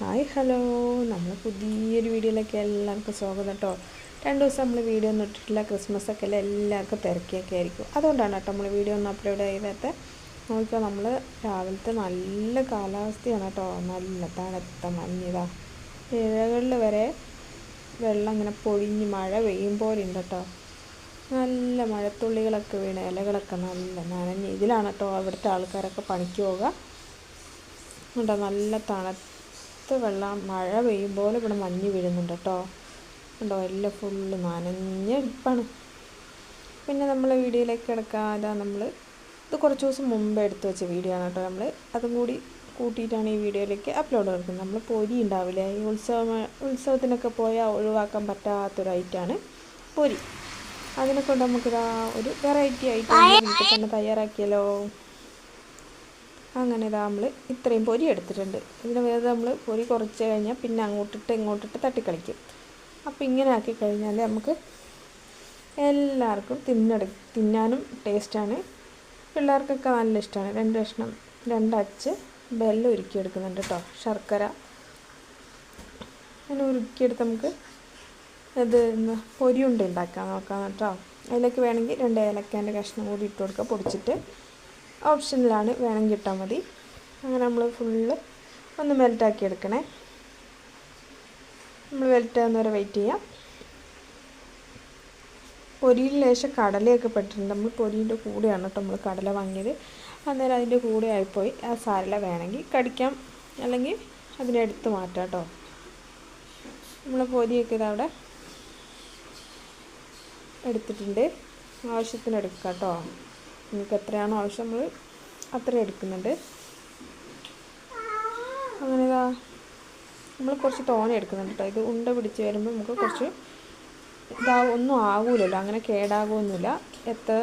Hi hello. നമ്മൾ പുതിയൊരു വീഡിയോയിലേക്ക് എല്ലാവർക്കും സ്വാഗതം കേട്ടോ രണ്ട് ദിവസം നമ്മൾ വീഡിയോ ഒന്നും ഇട്ടിട്ടില്ല. ക്രിസ്മസ് ഒക്കെ അല്ലേ എല്ലാവർക്കും തിരക്കിയൊക്കെ ആയിരിക്കും. അതുകൊണ്ടാണ് കേട്ടോ നമ്മൾ വീഡിയോ ഒന്നും അപ്ലോഡ് ചെയ്തത് നോക്കിയാൽ നമ്മൾ രാവിലത്തെ നല്ല കാലാവസ്ഥയാണ് കേട്ടോ നല്ല തണുത്ത മഞ്ഞിതാ. ഇഴകളിൽ വരെ വെള്ളം ഇങ്ങനെ പൊഴിഞ്ഞ് മഴ പെയ്യും പോലെ ഉണ്ട് കേട്ടോ നല്ല മഴത്തുള്ളികളൊക്കെ വീണ് ഇലകളൊക്കെ നല്ല നനഞ്ഞ്. ഇതിലാണ് കേട്ടോ അവിടുത്തെ ആൾക്കാരൊക്കെ പണിക്ക് പോകുക ഉണ്ടോ? നല്ല തണുത്ത വെള്ളം മഴ പെയ്യും പോലെ ഇവിടെ മഞ്ഞ് വീഴുന്നുണ്ട് കേട്ടോ. ഉണ്ടോ എല്ലാം ഫുള്ള് നനഞ്ഞെടുപ്പാണ് പിന്നെ നമ്മൾ വീഡിയോയിലേക്ക് കിടക്കാതെ നമ്മൾ ഇത് കുറച്ച് ദിവസം മുമ്പ് എടുത്തു വെച്ച വീഡിയോ ആണ് കേട്ടോ. നമ്മൾ അതും കൂടി കൂട്ടിയിട്ടാണ് ഈ വീഡിയോയിലേക്ക് അപ്ലോഡ് കൊടുക്കുന്നത് നമ്മൾ പൊരി ഉണ്ടാവില്ലേ? ഈ ഉത്സവം ഉത്സവത്തിനൊക്കെ പോയാൽ ഒഴിവാക്കാൻ പറ്റാത്തൊരു ആണ് പൊരി. അതിനെ കൊണ്ട് നമുക്കിതാ ഒരു വെറൈറ്റി ആയിട്ട് വീട്ടിൽ തന്നെ തയ്യാറാക്കിയല്ലോ അങ്ങനെ ഇതാ നമ്മൾ ഇത്രയും പൊരി എടുത്തിട്ടുണ്ട്. ഇതിന് വേറെ നമ്മൾ പൊരി കുറച്ച് കഴിഞ്ഞാൽ പിന്നെ അങ്ങോട്ടിട്ട് ഇങ്ങോട്ടിട്ട് തട്ടിക്കളിക്കും. അപ്പോൾ ഇങ്ങനെ ആക്കി കഴിഞ്ഞാൽ നമുക്ക് എല്ലാവർക്കും തിന്നെടു തിന്നാനും ടേസ്റ്റാണ്. പിള്ളേർക്കൊക്കെ നല്ല ഇഷ്ടമാണ് രണ്ട് കഷ്ണം രണ്ടച്ച് ബെല്ലം ഉരുക്കിയെടുക്കുന്നുണ്ട് കേട്ടോ ശർക്കര. അങ്ങനെ ഉരുക്കിയെടുത്ത് നമുക്ക് ഇത് പൊരിയുണ്ട ഉണ്ടാക്കാൻ നോക്കാം കേട്ടോ അതിലേക്ക് വേണമെങ്കിൽ രണ്ട് ഏലക്കാന്റെ കഷ്ണം കൂടി ഇട്ട് കൊടുക്കുക പൊടിച്ചിട്ട് ഓപ്ഷനിലാണ് വേണമെങ്കിൽ ഇട്ടാൽ മതി. അങ്ങനെ നമ്മൾ ഫുള്ള് ഒന്ന് മെൽറ്റാക്കി എടുക്കണേ. നമ്മൾ മെൽറ്റാകുന്ന വരെ വെയിറ്റ് ചെയ്യാം. പൊരിയിൽ ലേശം കടലയൊക്കെ പെട്ടിട്ടുണ്ട്. നമ്മൾ പൊരിന്റെ കൂടെയാണ് കേട്ടോ നമ്മൾ കടല വാങ്ങിയത്. അന്നേരം അതിന്റെ കൂടെ ആയിപ്പോയി. ആ സാരല വേണമെങ്കിൽ കടിക്കാം. അല്ലെങ്കിൽ അതിനെടുത്ത് മാറ്റാം കേട്ടോ നമ്മൾ പൊരിയൊക്കെ ഇതവിടെ എടുത്തിട്ടുണ്ട്. ആവശ്യത്തിന് എടുക്കാം കേട്ടോ നിങ്ങൾക്ക് എത്രയാണോ ആവശ്യം നമ്മൾ അത്ര എടുക്കുന്നുണ്ട്. അങ്ങനെ ഇതാ നമ്മൾ കുറച്ച് തോനെ എടുക്കുന്നുണ്ട് കേട്ടോ ഇത് ഉണ്ട പിടിച്ച് വരുമ്പോൾ നമുക്ക് കുറച്ച് ഇതാ ഒന്നും ആകൂലല്ലോ അങ്ങനെ കേടാകുമൊന്നുമില്ല എത്ര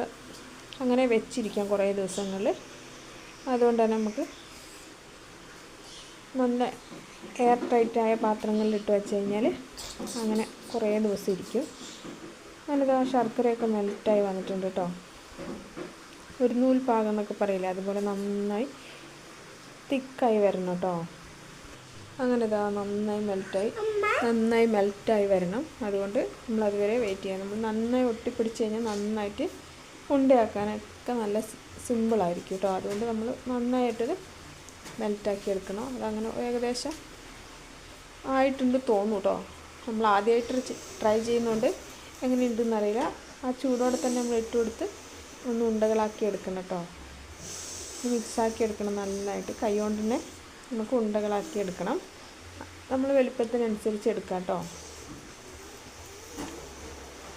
അങ്ങനെ വെച്ചിരിക്കാം കുറേ ദിവസങ്ങളിൽ അതുകൊണ്ട് തന്നെ നമുക്ക് നല്ല എയർ ടൈറ്റായ പാത്രങ്ങളിൽ ഇട്ട് വെച്ച് കഴിഞ്ഞാൽ അങ്ങനെ കുറേ ദിവസം ഇരിക്കും. ഇതാ ശർക്കരയൊക്കെ മെൽറ്റായി വന്നിട്ടുണ്ട് കേട്ടോ ഒരു നൂൽ പാകം എന്നൊക്കെ പറയില്ല? അതുപോലെ നന്നായി തിക്കായി വരണം കേട്ടോ. അങ്ങനെ ഇതാ നന്നായി മെൽറ്റായി നന്നായി മെൽറ്റായി വരണം. അതുകൊണ്ട് നമ്മൾ അതുവരെ വെയിറ്റ് ചെയ്യാം. നമ്മൾ നന്നായി ഒട്ടിപ്പിടിച്ച് കഴിഞ്ഞാൽ നന്നായിട്ട് ഉണ്ടയാക്കാനൊക്കെ നല്ല സിമ്പിളായിരിക്കും കേട്ടോ. അതുകൊണ്ട് നമ്മൾ നന്നായിട്ടത് മെൽറ്റാക്കി എടുക്കണം. അതങ്ങനെ ഏകദേശം ആയിട്ടുണ്ട് തോന്നും കേട്ടോ. നമ്മൾ ആദ്യമായിട്ട് ട്രൈ ചെയ്യുന്നതുകൊണ്ട് എങ്ങനെയുണ്ടെന്നറിയില്ല ആ ചൂടോടെ തന്നെ നമ്മൾ ഇട്ട് കൊടുത്ത് ഒന്ന് ഉണ്ടകളാക്കി എടുക്കണം കേട്ടോ. മിക്സാക്കി എടുക്കണം നന്നായിട്ട്. കൈ കൊണ്ട് തന്നെ നമുക്ക് ഉണ്ടകളാക്കി എടുക്കണം. നമ്മൾ വലുപ്പത്തിനനുസരിച്ച് എടുക്കാം കേട്ടോ.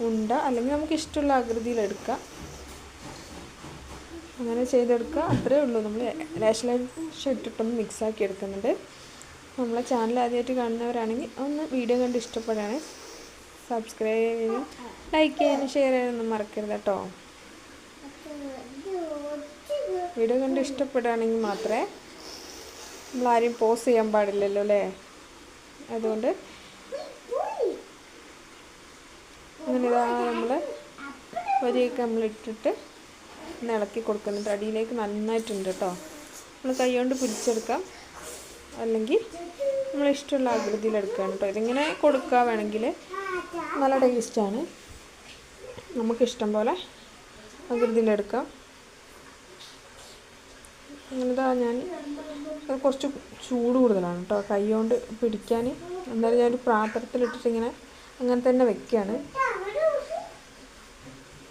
ഉണ്ട അല്ലെങ്കിൽ നമുക്ക് ഇഷ്ടമുള്ള ആകൃതിയിൽ എടുക്കാം. അങ്ങനെ ചെയ്തെടുക്കുക. അത്രയേ ഉള്ളൂ. നമ്മൾ ലേശ ലേശം ഇട്ടിട്ടൊന്ന് മിക്സാക്കി എടുക്കുന്നുണ്ട്. നമ്മളെ ചാനൽ ആദ്യമായിട്ട് കാണുന്നവരാണെങ്കിൽ ഒന്ന് വീഡിയോ കണ്ട് ഇഷ്ടപ്പെടുകയാണെങ്കിൽ സബ്സ്ക്രൈബ് ചെയ്യാനും ലൈക്ക് ചെയ്യാനും ഷെയർ ചെയ്യാനൊന്നും മറക്കരുത് കേട്ടോ. വീഡിയോ കണ്ട് ഇഷ്ടപ്പെടുകയാണെങ്കിൽ മാത്രമേ നമ്മളാരും പോസ് ചെയ്യാൻ പാടില്ലല്ലോ അല്ലേ? അതുകൊണ്ട് അങ്ങനെ ഇതാ നമ്മൾ വരിയൊക്കെ നമ്മൾ ഇട്ടിട്ട് ഒന്ന് ഇളക്കി കൊടുക്കുന്നുണ്ട്. അടിയിലേക്ക് നന്നായിട്ടുണ്ട് കേട്ടോ. നമ്മൾ കൈ കൊണ്ട് പിടിച്ചെടുക്കാം. അല്ലെങ്കിൽ ആകൃതിയിൽ എടുക്കുകയാണ് കേട്ടോ. ഇതിങ്ങനെ കൊടുക്കുക വേണമെങ്കിൽ നല്ല ടേസ്റ്റാണ് നമുക്കിഷ്ടം പോലെ ആകൃതിയിലെടുക്കാം അങ്ങനത്തെ ഞാൻ കുറച്ച് ചൂട് കൂടുതലാണ് കേട്ടോ കൈ കൊണ്ട് പിടിക്കാൻ എന്നാലും ഞാനൊരു പാത്രത്തിലിട്ടിട്ട് ഇങ്ങനെ അങ്ങനെ തന്നെ വെക്കുകയാണ്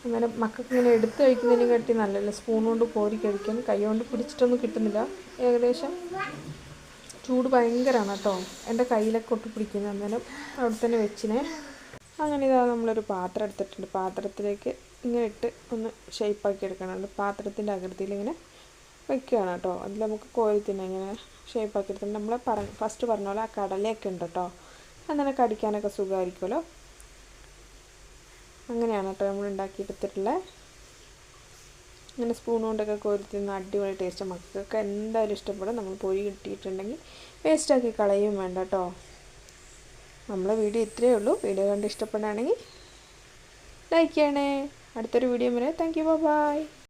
അങ്ങനെ മക്കൾക്ക് ഇങ്ങനെ എടുത്ത് കഴിക്കുന്നതിനെ കാട്ടി നല്ലല്ലോ? സ്പൂൺ കൊണ്ട് കോരി കഴിക്കാൻ. കൈ കൊണ്ട് പിടിച്ചിട്ടൊന്നും കിട്ടുന്നില്ല. ഏകദേശം ചൂട് ഭയങ്കരമാണ് കേട്ടോ എന്റെ കയ്യിലൊക്കെ ഒട്ടി പിടിക്കുന്നത് അന്നേരം അവിടെ തന്നെ വെച്ചിനെ. അങ്ങനെ ഇതാ നമ്മളൊരു പാത്രം എടുത്തിട്ടുണ്ട്. പാത്രത്തിലേക്ക് ഇങ്ങനെ ഇട്ട് ഒന്ന് ഷേപ്പാക്കി എടുക്കണം പാത്രത്തിന്റെ ആകൃതിയിൽ ഇങ്ങനെ വെക്കുകയാണ് കേട്ടോ അതിൽ നമുക്ക് കോരി തിന്നെ ഇങ്ങനെ ഷേപ്പാക്കി എടുത്തിട്ട് നമ്മൾ പറ ഫസ്റ്റ് പറഞ്ഞ പോലെ ആ കടലയൊക്കെ ഉണ്ട് കേട്ടോ അങ്ങനെ കടിക്കാനൊക്കെ സുഖമായിരിക്കുമല്ലോ. അങ്ങനെയാണ് കേട്ടോ നമ്മൾ ഉണ്ടാക്കിയെടുത്തിട്ടുള്ളത് ഇങ്ങനെ സ്പൂൺ കൊണ്ടൊക്കെ കോരി തിന്ന അടിപൊളി ടേസ്റ്റ് മക്കൾക്കൊക്കെ എന്തായാലും ഇഷ്ടപ്പെടും. നമ്മൾ പൊരി കിട്ടിയിട്ടുണ്ടെങ്കിൽ വേസ്റ്റാക്കി കളയും വേണ്ട കേട്ടോ നമ്മളെ വീഡിയോ ഇത്രയേ ഉള്ളൂ. വീഡിയോ കണ്ട് ഇഷ്ടപ്പെടുകയാണെങ്കിൽ ലൈക്ക് ചെയ്യണേ. അടുത്തൊരു വീഡിയോ വരെ. Thank you by